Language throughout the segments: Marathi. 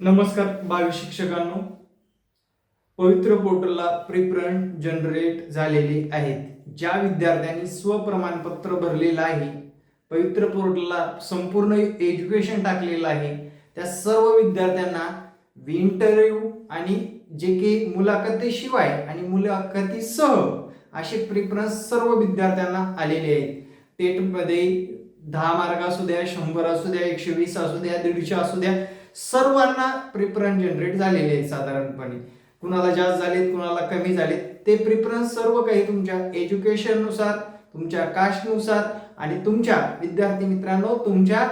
नमस्कार बावीस शिक्षकांनो. पवित्र पोर्टलला प्रिप्रंट जनरेट झालेले आहेत. ज्या विद्यार्थ्यांनी स्वप्रमाणपत्र भरलेलं आहे पवित्र पोर्टलला संपूर्ण एज्युकेशन टाकलेलं आहे त्या सर्व विद्यार्थ्यांना इंटरव्ह्यू आणि जे काही मुलाखतीशिवाय आणि मुलाखतीसह असे प्रिफरन्स सर्व विद्यार्थ्यांना आलेले आहेत. टेटमध्ये दहा मार्क असू द्या शंभर असू द्या एकशे वीस असू द्या दीडशे असू द्या सर्वांना प्रिफरन्स जनरेट झालेले आहेत साधारणपणे. कुणाला जास्त झालेत कुणाला कमी झालेत ते प्रिफरन्स सर्व काही तुमच्या एज्युकेशननुसार तुमच्या कास्टनुसार आणि तुमच्या विद्यार्थी मित्रांनो तुमच्या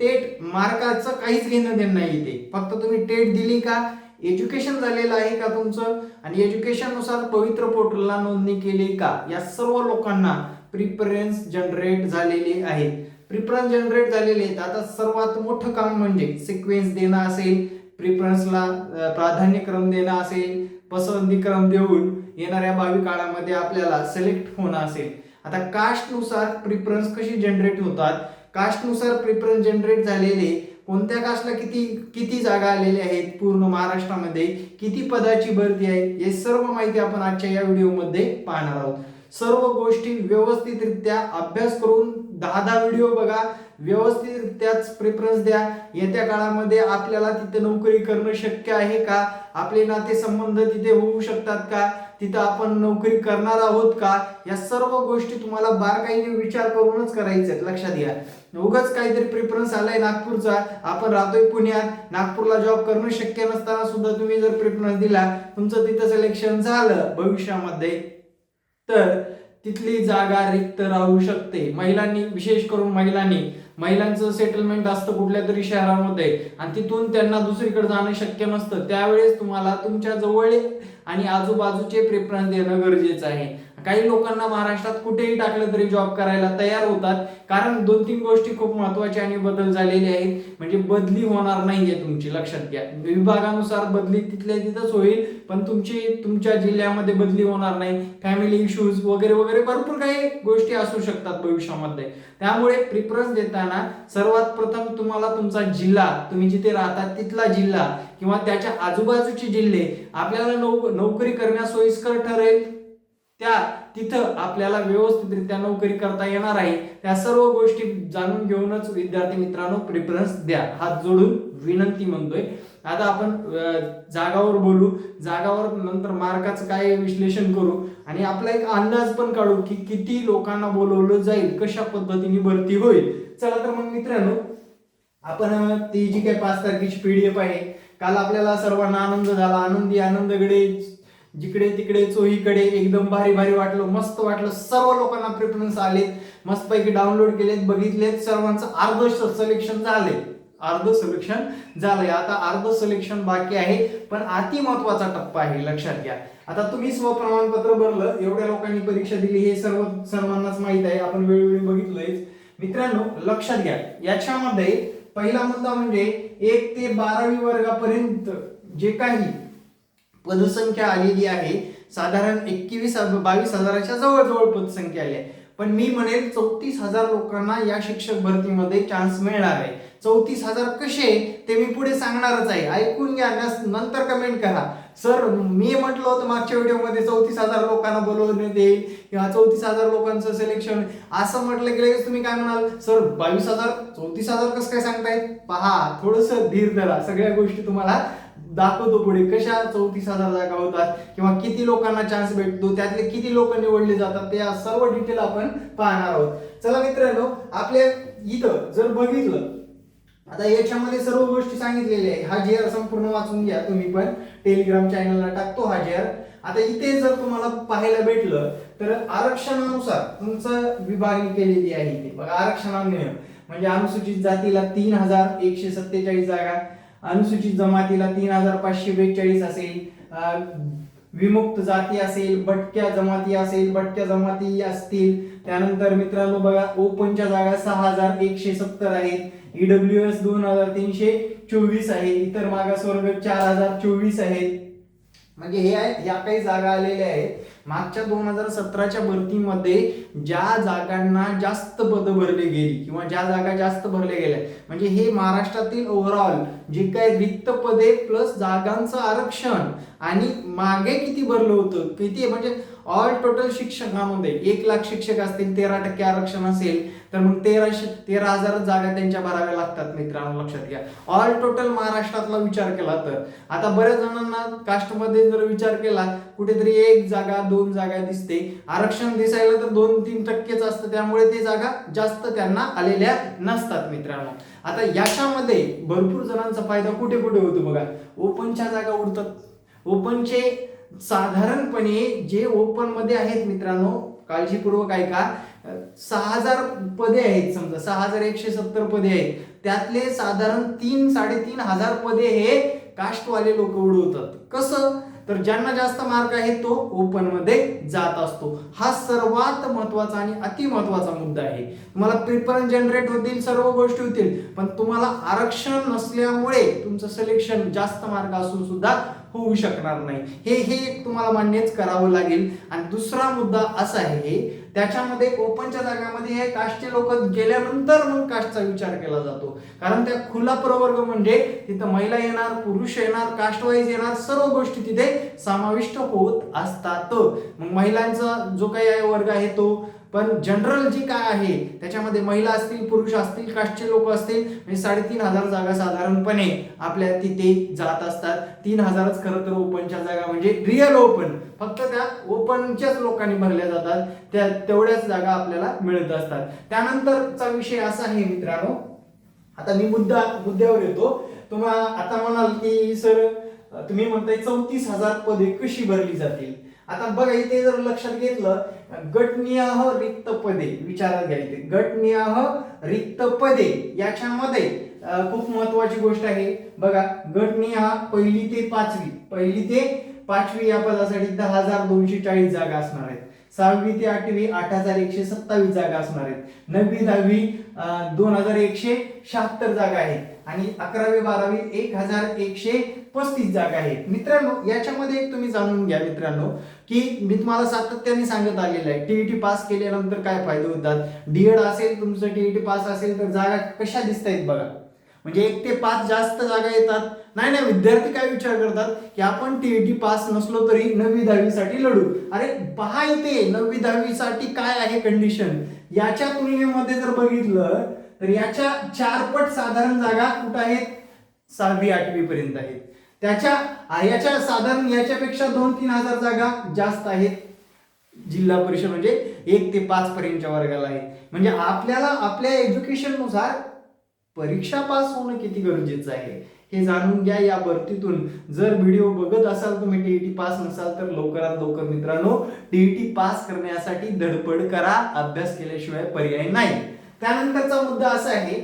टेट मार्काचं काहीच घेणं देणं नाही इथे. फक्त तुम्ही टेट दिली का एज्युकेशन झालेलं आहे का तुमचं? आणि एज्युकेशननुसार पवित्र पोर्टलला नोंदणी केली का? या सर्व लोकांना प्रिफरन्स जनरेट झालेले आहेत प्रिफरन्स जनरेट झालेले आहेत. आता सर्वात मोठं काम म्हणजे सिक्वेन्स देणं असेल प्रिफरन्सला प्राधान्यक्रम देणं असेल पसंतीक्रम देऊन येणाऱ्या भावी काळामध्ये आपल्याला सिलेक्ट होणं असेल. आता कास्टनुसार प्रिफरन्स कशी जनरेट होतात? कास्टनुसार प्रिफरन्स जनरेट झालेले कोणत्या कास्टला किती किती जागा आलेल्या आहेत? पूर्ण महाराष्ट्रामध्ये किती पदाची भरती आहे? हे सर्व माहिती आपण आजच्या या व्हिडिओमध्ये पाहणार आहोत. सर्व गोष्टी व्यवस्थितरित्या अभ्यास करून दहा दहा व्हिडिओ बघा. व्यवस्थितरित्याच प्रेफरन्स द्या. येत्या काळामध्ये आपल्याला तिथे नोकरी करणं शक्य आहे का? आपले नातेसंबंध तिथे होऊ शकतात का? तिथं आपण नोकरी करणार आहोत का? या सर्व गोष्टी तुम्हाला बारकाईने विचार करूनच करायचे आहेत. लक्षात घ्या. उगाच काहीतरी प्रेफरन्स आलाय नागपूरचा. आपण राहतोय पुण्यात. नागपूरला जॉब करणं शक्य नसताना सुद्धा तुम्ही जर प्रेफरन्स दिला तुमचं तिथं सिलेक्शन झालं भविष्यामध्ये. तर तिथली जागा रिक्त राहू शकते. महिलांनी विशेष करून महिलांनी. महिलांचं सेटलमेंट असतं कुठल्या तरी शहरामध्ये आणि तिथून त्यांना दुसरीकडे जाणं शक्य नसतं. त्यावेळेस तुम्हाला तुमच्या जवळ आणि आजूबाजूचे प्रेफरन्स देणं गरजेचं आहे. काही लोकांना महाराष्ट्रात कुठेही टाकलं तरी जॉब करायला तयार होतात. कारण दोन तीन गोष्टी खूप महत्त्वाच्या आणि बदल झालेले आहेत. म्हणजे बदली होणार नाहीये तुमची लक्षात घ्या. विभागानुसार बदली तिथल्या तिथंच होईल पण तुमची तुमच्या जिल्ह्यामध्ये बदली होणार नाही. फॅमिली इश्यूज वगैरे वगैरे भरपूर काही गोष्टी असू शकतात भविष्यामध्ये. त्यामुळे प्रिफरन्स देताना सर्वात प्रथम तुम्हाला तुमचा जिल्हा तुम्ही जिथे राहतात तिथला जिल्हा किंवा त्याच्या आजूबाजूचे जिल्हे आपल्याला नोक- नोकरी करण्यास सोयीस्कर ठरेल. त्या तिथं आपल्याला व्यवस्थितरित्या नोकरी करता येणार आहे. त्या सर्व गोष्टी जाणून घेऊनच विद्यार्थी मित्रांनो प्रिफरन्स द्या. हात जोडून विनंती म्हणतोय. आता आपण जागावर बोलू. जागावर नंतर मार्काचं काय विश्लेषण करू? आणि आपला एक अंदाज पण काढू की किती लोकांना बोलवलं जाईल कशा पद्धतीने भरती होईल. चला तर मग मित्रांनो आपण ती जी काही पाच तारखेची पीडीएफ आहे काल आपल्याला सर्वांना आनंद झाला. आनंदी आनंद गडे जिकडे तिकडे चोहीकडे एकदम भारी भारी वाटलं मस्त वाटलं. सर्व लोकांना प्रेफरन्स आले. मस्तपैकी डाउनलोड केलेत बघितलेत. सर्वांचं अर्ध सिलेक्शन झाले अर्ध सिलेक्शन झालंय. आता अर्ध सिलेक्शन बाकी आहे पण अति महत्त्वाचा टप्पा आहे लक्षात घ्या. आता तुम्ही स्वप्रमाणपत्र भरलं एवढ्या लोकांनी परीक्षा दिली हे सर्व सर्वांनाच माहीत आहे. आपण वेळोवेळी बघितलंय. मित्रांनो लक्षात घ्या. याच्यामध्ये पहिला मुद्दा म्हणजे एक ते बारावी वर्गापर्यंत जे काही पदसंख्या आलेली आहे. साधारण एकवीस बावीस हजाराच्या जवळजवळ पदसंख्या आली आहे. पण मी म्हणेल चौतीस हजार लोकांना या शिक्षक भरतीमध्ये चान्स मिळणार आहे. चौतीस हजार कसे ते मी पुढे सांगणारच आहे. ऐकून घ्या नंतर कमेंट करा. सर मी म्हटलं होतं मागच्या व्हिडिओमध्ये चौतीस हजार लोकांना बोलवण्यात येईल किंवा चौतीस हजार लोकांचं सिलेक्शन असं म्हटलं की तुम्ही काय म्हणाल? सर बावीस हजार चौतीस हजार कसं काय सांगतायत? पहा थोडस धीर धरा. सगळ्या गोष्टी तुम्हाला दाखवतो पुढे. कशा चौतीस हजार जागा होतात किंवा किती लोकांना चान्स भेटतो त्यातले किती लोक निवडले जातात ते सर्व डिटेल आपण पाहणार आहोत. चला मित्रांनो आपल्या इथं जर बघितलं आता याच्यामध्ये सर्व गोष्टी सांगितलेल्या आहे हा जेअर संपूर्ण वाचून घ्या तुम्ही पण. टेलिग्राम चॅनलला टाकतो हा जेअर आता इथे जर तुम्हाला पाहायला भेटलं तर आरक्षणानुसार तुमचं विभागणी केलेली आहे इथे. बघा आरक्षणाने म्हणजे अनुसूचित जातीला तीन हजार एकशे सत्तेचाळीस जागा अनुसूचित जमातीला तीन हजार पाचशे बेचाळीस असेल. विमुक्त जाती असेल भटक्या जमाती असेल भटक्या जमाती असतील. त्यानंतर मित्रांनो बघा ओपनच्या जागा सहा हजार एकशे सत्तर आहेत. ईडब्ल्यू एस दोन हजार तीनशे चोवीस आहे इतर मागासवर्ग चार हजार चोवीस आहेत. म्हणजे हे आहेत ह्या काही जागा आलेल्या आहेत. मागच्या दोन हजार सतराच्या भरतीमध्ये ज्या जागांना जास्त पदं भरली गेली किंवा ज्या जागा जास्त भरल्या गेल्या म्हणजे हे महाराष्ट्रातील ओव्हरऑल जे काही रिक्त पदे प्लस जागांचं आरक्षण आणि मागे किती भरलं होतं किती म्हणजे ऑल टोटल शिक्षकामध्ये एक लाख शिक्षक असतील तेरा टक्के आरक्षण असेल तर मग तेराशे तेरा हजार जागा त्यांच्या भराव्या लागतात मित्रांनो लक्षात घ्या. ऑल टोटल महाराष्ट्रातला विचार केला तर. आता बऱ्याच जणांना कास्टमध्ये जर विचार केला कुठेतरी एक जागा दोन जागा दिसते. आरक्षण दिसायला तर दोन तीन टक्केच असतं त्यामुळे ते जागा जास्त त्यांना आलेल्या नसतात मित्रांनो. आता याच्यामध्ये भरपूर जणांचा फायदा कुठे कुठे होतो बघा? ओपनच्या जागा उडतात. ओपनचे साधारणपणे जे ओपनमध्ये आहेत मित्रांनो काळजीपूर्वक ऐका. सहा हजार पदे आहेत समजा सहा हजार एकशे सत्तर पदे आहेत. त्यातले साधारण तीन साडेतीन हजार पदे हे कास्टवाले लोक उडवतात. कसं? तर ज्यांना जास्त मार्क आहे तो ओपनमध्ये जात असतो. हा सर्वात महत्त्वाचा आणि अति महत्त्वाचा मुद्दा आहे. तुम्हाला प्रिफरन्स जनरेट होतील सर्व गोष्टी होतील पण तुम्हाला आरक्षण नसल्यामुळे तुमचं सिलेक्शन जास्त मार्क असून सुद्धा होऊ शकणार नाही. हे हे एक तुम्हाला मान्यच करावं लागेल. आणि दुसरा मुद्दा असा आहे त्याच्यामध्ये ओपनच्या जागामध्ये हे कास्टचे लोक गेल्यानंतर मग कास्टचा विचार केला जातो. कारण त्या खुला प्रवर्ग म्हणजे तिथं महिला येणार पुरुष येणार कास्ट वाईज येणार सर्व गोष्टी तिथे समाविष्ट होत असतात. मग महिलांचा जो काही वर्ग आहे तो पण जनरल जी काय आहे त्याच्यामध्ये महिला असतील पुरुष असतील कास्टचे लोक असतील म्हणजे साडेतीन हजार जागा साधारणपणे आपल्या तिथे जात असतात. तीन हजारच खरं तर ओपनच्या जागा म्हणजे रिअल ओपन फक्त त्या ओपनच्याच लोकांनी भरल्या जातात. त्या तेवढ्याच जागा आपल्याला मिळत असतात. त्यानंतरचा विषय असा आहे मित्रांनो. आता मी मुद्दा मुद्द्यावर येतो. तुम्हाला आता म्हणाल की सर तुम्ही म्हणताय चौतीस हजार पदे कशी भरली जातील? आता बघा इथे जर लक्षात घेतलं गटनियाह रिक्त पदे विचारात घ्यायचे गटनियाह रिक्त पदे याच्यामध्ये खूप महत्वाची गोष्ट आहे. बघा गटनियाह पहिली ते पाचवी. पहिली ते पाचवी या पदासाठी दहा हजार दोनशे चाळीस जागा असणार आहेत. सहावी ते आठवी आठ हजार एकशे सत्तावीस जागा असणार आहेत. नववी दहावी दोन हजार एकशे शहात्तर जागा आहेत. आणि अकरावी बारावी एक हजार एकशे पस्तीस जागा आहेत. मित्रांनो याच्यामध्ये एक तुम्ही जाणून घ्या मित्रांनो की मी तुम्हाला सातत्याने सांगत आलेलं आहे. टीईटी पास केल्यानंतर काय फायदे होतात? डीएड असेल तुमचं टीईटी पास असेल तर जागा कशा दिसत आहेत बघा. म्हणजे एक ते पाच जास्त जागा येतात. नाही नाही विद्यार्थी काय विचार करतात? की आपण टीईटी पास नसलो तरी नववी दहावीसाठी लढू. अरे पहा इथे नववी दहावीसाठी काय आहे कंडिशन याच्या तुलनेमध्ये जर बघितलं तर याच्या चारपट साधारण जागा कुठं आहेत? सहावी आठवी पर्यंत आहेत. त्याच्या याच्या साधारण याच्यापेक्षा दोन तीन हजार जागा जास्त आहेत. जिल्हा परिषद म्हणजे एक ते पाच पर्यंतच्या वर्गाला आहे. म्हणजे आपल्याला आपल्या एज्युकेशननुसार परीक्षा पास होणं किती गरजेचं आहे हे जाणून घ्या या भरतीतून. जर व्हिडिओ बघत असाल तुम्ही टीईटी पास नसाल तर लवकरात लवकर मित्रांनो टीईटी पास करण्यासाठी धडपड करा. अभ्यास केल्याशिवाय पर्याय नाही. त्यानंतरचा मुद्दा असा आहे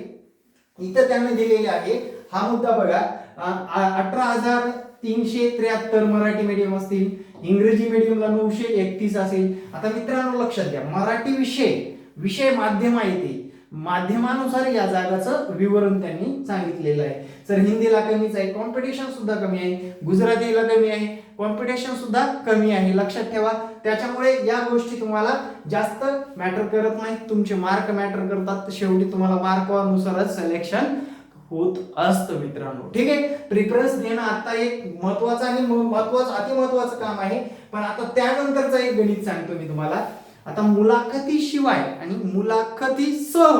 इथं त्यांनी दिलेला आहे हा मुद्दा बघा अठरा हजार तीनशे त्र्याहत्तर मराठी मीडियम असतील इंग्रजी मीडियमला नऊशे एकतीस असेल. आता मित्रांनो लक्षात घ्या मराठी विषय विषय माध्यम आहे ते. माध्यमानुसार या जागाचं विवरण त्यांनी सांगितलेलं आहे. तर हिंदीला कमीच आहे कॉम्पिटिशन सुद्धा कमी आहे गुजरातीला कमी आहे कॉम्पिटिशन सुद्धा कमी आहे. लक्षात ठेवा त्याच्यामुळे या गोष्टी तुम्हाला जास्त मॅटर करत नाहीत. तुमचे मार्क मॅटर करतात. शेवटी तुम्हाला मार्कानुसारच सिलेक्शन होत असतं मित्रांनो. ठीक आहे? प्रिफरन्स देणं आता एक महत्वाचं आणि महत्वाचं अति महत्वाचं काम आहे. पण आता त्यानंतरचा एक गणित सांगतो मी तुम्हाला. आता मुलाखतीशिवाय आणि मुलाखतीसह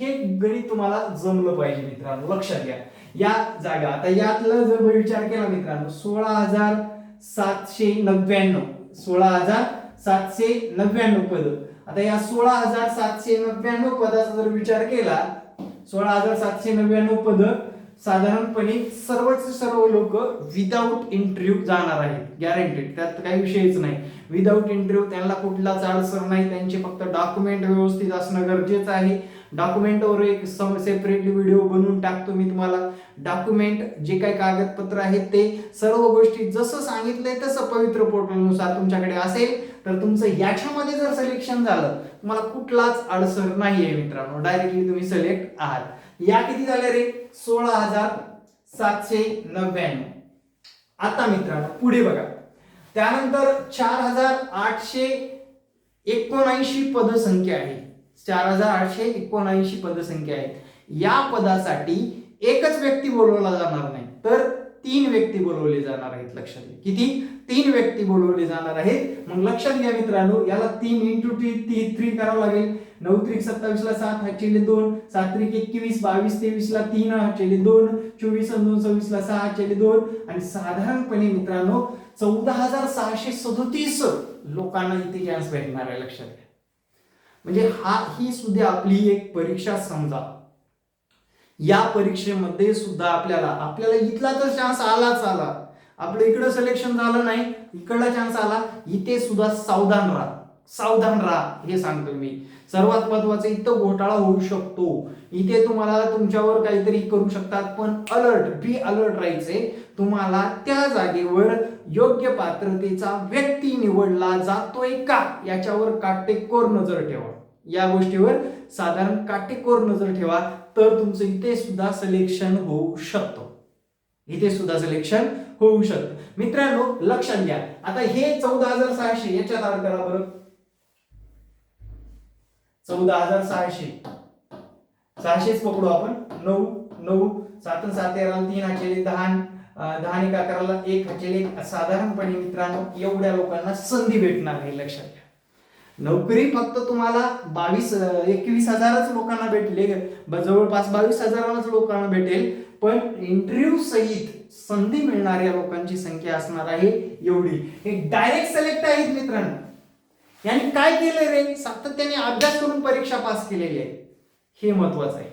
हे गणित तुम्हाला जमलं पाहिजे मित्रांनो. लक्षात घ्या. या जागा आता यातलं जर विचार केला मित्रांनो सोळा हजार सातशे नव्याण्णव सोळा हजार सातशे नव्याण्णव पद. आता या सोळा हजार सातशे नव्याण्णव पदाचा जर विचार केला सोळा हजार सातशे नव्याण्णव पद साधारणपणे सर्वच सर्व लोक विदाऊट इंटरव्ह्यू जाणार आहेत गॅरंटेड त्यात काही विषयच नाही. विदाऊट इंटरव्ह्यू त्यांना कुठलाच अडचण नाही त्यांचे फक्त डॉक्युमेंट व्यवस्थित असणं गरजेचं आहे. डॉक्युमेंटवर एक सेपरेटली व्हिडिओ बनवून टाकतो मी तुम्हाला. डॉक्युमेंट जे काही कागदपत्र आहेत ते सर्व गोष्टी जसं सांगितलंय तसं पवित्र पोर्टलनुसार तुमच्याकडे असेल. तर तुमचं याच्यामध्ये जर सिलेक्शन झालं तुम्हाला कुठलाच अडसर नाही आहे मित्रांनो. डायरेक्टली तुम्ही सिलेक्ट आहात. या किती झाले रे? सोळा हजार सातशे नव्याण्णव. आता मित्रांनो पुढे बघा. त्यानंतर चार हजार आठशे एकोणऐंशी पदसंख्या आहे. चार हजार आठशे एकोणऐंशी पदसंख्या आहेत. या पदासाठी एकच व्यक्ती बोलवला जाणार नाही तर तीन व्यक्ती बोलवले जाणार आहेत लक्षात घ्या. किती? तीन व्यक्ती बोलवले जाणार आहेत. मग लक्षात घ्या मित्रांनो याला तीन इंटू टी ती थ्री करावं लागेल. नऊ त्रिक सत्तावीसला सात हाचेले दोन. सात त्रिक एकवीस बावीस तेवीसला तीन हाचेले दोन. चोवीस आणि दोन सव्वीसला सहा हाचेले दोन. आणि साधारणपणे मित्रांनो चौदा हजार सहाशे सदोतीस लोकांना इथे चान्स भेटणार आहे लक्षात घ्या. म्हणजे हा ही सुद्धा आपली एक परीक्षा समजा. या परीक्षेमध्ये सुद्धा आपल्याला आपल्याला इथला तर चान्स आलाच आला. आपलं इकडं सिलेक्शन झालं नाही इकडला चान्स आला इथे सुद्धा सावधान राहा. सावधान राहा हे सांगतो मी. सर्वात महत्वाचं इथं घोटाळा होऊ शकतो. इथे तुम्हाला तुमच्यावर काहीतरी करू शकतात पण अलर्ट बी अलर्ट राहायचे. तुम्हाला त्या जागेवर योग्य पात्रतेचा व्यक्ती निवडला जातोय का? याच्यावर काटेकोर नजर ठेवा. या गोष्टीवर साधारण काटेकोर नजर ठेवा तर तुमचं इथे सुद्धा सिलेक्शन होऊ शकतो. इथे सुद्धा सिलेक्शन होऊ शकतं. मित्रांनो लक्षात घ्या. आता हे चौदा हजार सहाशे याच्यात आड करा बरं. चौदा हजार सहाशे. सहाशेच पकडू आपण. नऊ नऊ सात सात तेरा तीन हाचेले दहा दहा आणि अकराला एक हजेल एक. साधारणपणे मित्रांनो एवढ्या लोकांना संधी भेटणार आहे लक्षात घ्या. नोकरी फक्त तुम्हाला बावीस एकवीस हजारच लोकांना भेटले. जवळपास बावीस हजारालाच लोकांना भेटेल. पण इंटरव्ह्यू सहित संधी मिळणाऱ्या लोकांची संख्या असणार आहे एवढी. हे डायरेक्ट सिलेक्ट आहेत मित्रांनो. यांनी काय केलं रे? सातत्याने अभ्यास करून परीक्षा पास केलेली आहे. हे महत्वाचं आहे.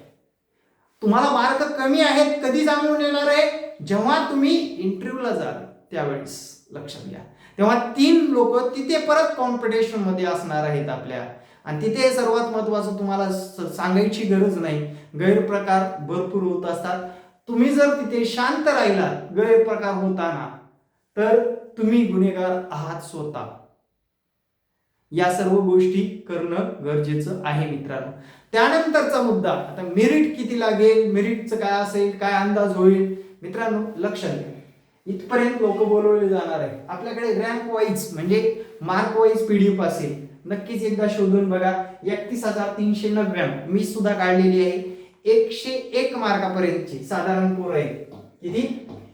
तुम्हाला मार्क कमी आहेत कधी जाणून येणार आहे? जेव्हा तुम्ही इंटरव्ह्यूला जाल त्यावेळेस लक्षात घ्या. तेव्हा तीन लोक तिथे परत कॉम्पिटिशनमध्ये असणार आहेत आपल्या. आणि तिथे सर्वात महत्वाचं तुम्हाला सांगायची गरज नाही. गैरप्रकार भरपूर होत असतात. तुम्ही जर तिथे शांत राहिला गैरप्रकार होताना तर तुम्ही गुन्हेगार आहात स्वतः. या सर्व गोष्टी करणं गरजेचं आहे मित्रांनो. त्यानंतरचा मुद्दा आता मेरिट किती लागेल? मेरिटचं काय असेल? काय अंदाज होईल? मित्रांनो लक्षात द्या. इथपर्यंत लोक बोलवले जाणार आहे आपल्याकडे रँक वाईज म्हणजे मार्क वाईज पीडीएफ असेल. नक्कीच एकदा शोधून बघा. एकतीस हजार तीनशे नव्याण्णव. मी सुद्धा काढलेली आहे. एकशे एक मार्कापर्यंतची साधारण पोर आहे किती?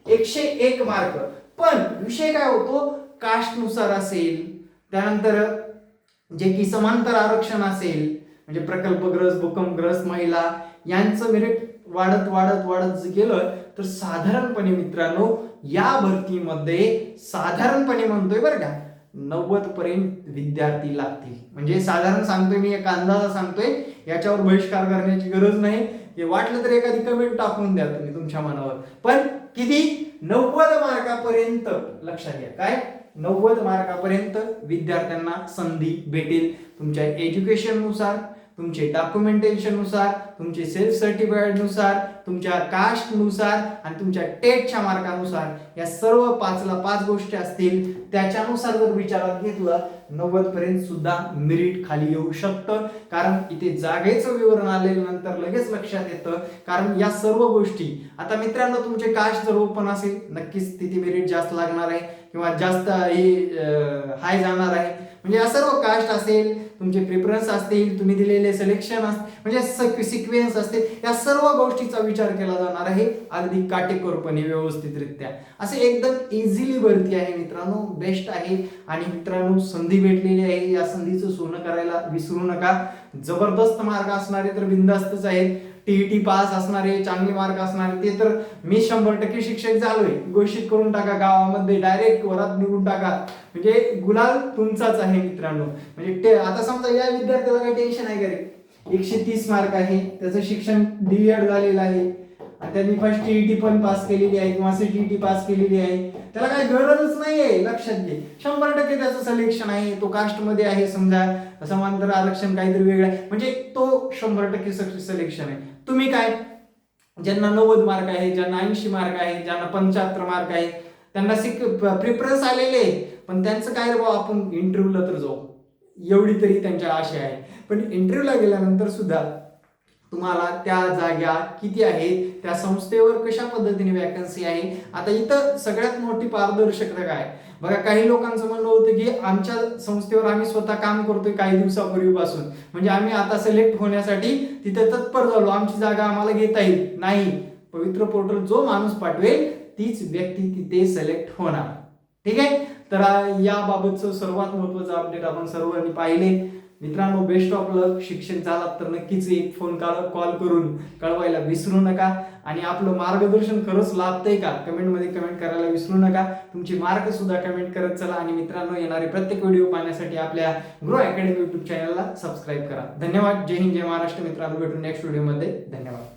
एकशे एक मार्क. पण विषय काय होतो? कास्टनुसार असेल. त्यानंतर जे की समांतर आरक्षण असेल म्हणजे प्रकल्पग्रस्त भूकंपग्रस्त महिला यांचं मेरिट वाढत वाढत वाढत जर गेलं तर साधारणपणे मित्रांनो या भरतीमध्ये साधारणपणे म्हणतोय बरं का नव्वद पर्यंत विद्यार्थी लागतील. म्हणजे साधारण सांगतोय मी एक अंदाजा सांगतोय याच्यावर बहिष्कार करण्याची गरज नाही. हे वाटलं तर एखादी कमेंट टाकून द्या तुम्ही तुमच्या मनावर. पण किती? नव्वद मार्कापर्यंत लक्षात घ्या. काय? नव्वद मार्कापर्यंत विद्यार्थ्यांना संधी भेटेल तुमच्या एज्युकेशननुसार तुमचे डॉक्युमेंटेशननुसार तुमचे सेल्फ सर्टिफिकेटनुसार तुमच्या कास्टनुसार आणि तुमच्या टेटच्या मार्कानुसार या सर्व पाचला पाच गोष्टी असतील त्याच्यानुसार जर विचारात घेतलं नव्वद पर्यंत सुद्धा मेरिट खाली येऊ शकतं. कारण इथे जागेचं विवरण आल्यानंतर लगेच लक्षात येतं. कारण या सर्व गोष्टी आता मित्रांनो तुमचे कास्ट जर ओपन असेल नक्कीच तिथे मेरिट जास्त लागणार आहे. किंवा जास्त हे हाय जाणार आहे. म्हणजे या सर्व कास्ट असेल तुमचे प्रिफरन्स असतील तुम्ही दिलेले सिलेक्शन म्हणजे सिक्वेन्स असते या सर्व गोष्टीचा विचार केला जाणार आहे अगदी काटेकोरपणे व्यवस्थितरित्या. असे एकदम इझिली भरती आहे मित्रांनो. बेस्ट आहे. आणि मित्रांनो संधी भेटलेली आहे. या संधीचं सोनं करायला विसरू नका. जबरदस्त मार्ग असणारे तर बिंदास्तच आहेत. टीईटी पास असणारे चांगले मार्क असणारे ते तर मी शंभर टक्के शिक्षक झालोय. घोषित करून टाका गावामध्ये डायरेक्ट वरात निघून टाका. म्हणजे गुलाल तुमचाच आहे मित्रांनो. म्हणजे आता समजा या विद्यार्थ्याला काही टेन्शन आहे का रे? एकशे तीस मार्क आहे त्याचं शिक्षण डीएड झालेलं आहे. आणि त्यांनी फर्स्ट टीईटी पण पास केलेली आहे किंवा सीटीईटी पास केलेली आहे. त्याला काही गरजच नाहीये लक्षात घे. शंभर टक्के त्याचं सिलेक्शन आहे तो कास्टमध्ये आहे समजा. समांतर आरक्षण काहीतरी वेगळं आहे. म्हणजे तो शंभर टक्के सिलेक्शन आहे. तुम्ही काय? ज्यांना नव्वद मार्क आहे ज्यांना ऐंशी मार्क आहे ज्यांना पंच्याहत्तर मार्क आहे त्यांना सिक प्रिफरन्स आलेले आहे पण त्यांचं काय रे बाबा आपण इंटरव्ह्यूला तर जाऊ. एवढी तरी त्यांच्या आशा आहे. पण इंटरव्ह्यूला गेल्यानंतर सुद्धा तुम्हाला त्या जागा किती आहेत त्या संस्थेवर कशा पद्धतीने वॅकन्सी आहे? आता इथं सगळ्यात मोठी पारदर्शकता काय? बघा काही लोकांचं म्हणणं होतं की आमच्या संस्थेवर आम्ही स्वतः काम करतोय काही दिवसापूर्वीपासून. म्हणजे आम्ही आता सिलेक्ट होण्यासाठी तिथे तत्पर झालो. आमची जागा आम्हाला घेता येईल. नाही. पवित्र पोर्टल जो माणूस पाठवेल तीच व्यक्ती तिथे सिलेक्ट होणार. ठीक आहे? तर याबाबतचं सर्वात महत्वाचं अपडेट आपण सर्वांनी पाहिले. मित्रांनो बेस्ट ऑफ लक शिक्षक झालात तर नक्कीच एक फोन कॉल कॉल करून कळवायला विसरू नका. आणि आपलं मार्गदर्शन खरंच लाभतंय का? कमेंटमध्ये कमेंट करायला विसरू नका. तुमची मार्क सुद्धा कमेंट करत चला आणि मित्रांनो येणारे प्रत्येक व्हिडिओ पाहण्यासाठी आपल्या ग्रो अकॅडमी युट्यूब चॅनलला सबस्क्राईब करा. धन्यवाद. जय हिंद जय महाराष्ट्र. मित्रांनो भेटून नेक्स्ट व्हिडिओमध्ये धन्यवाद.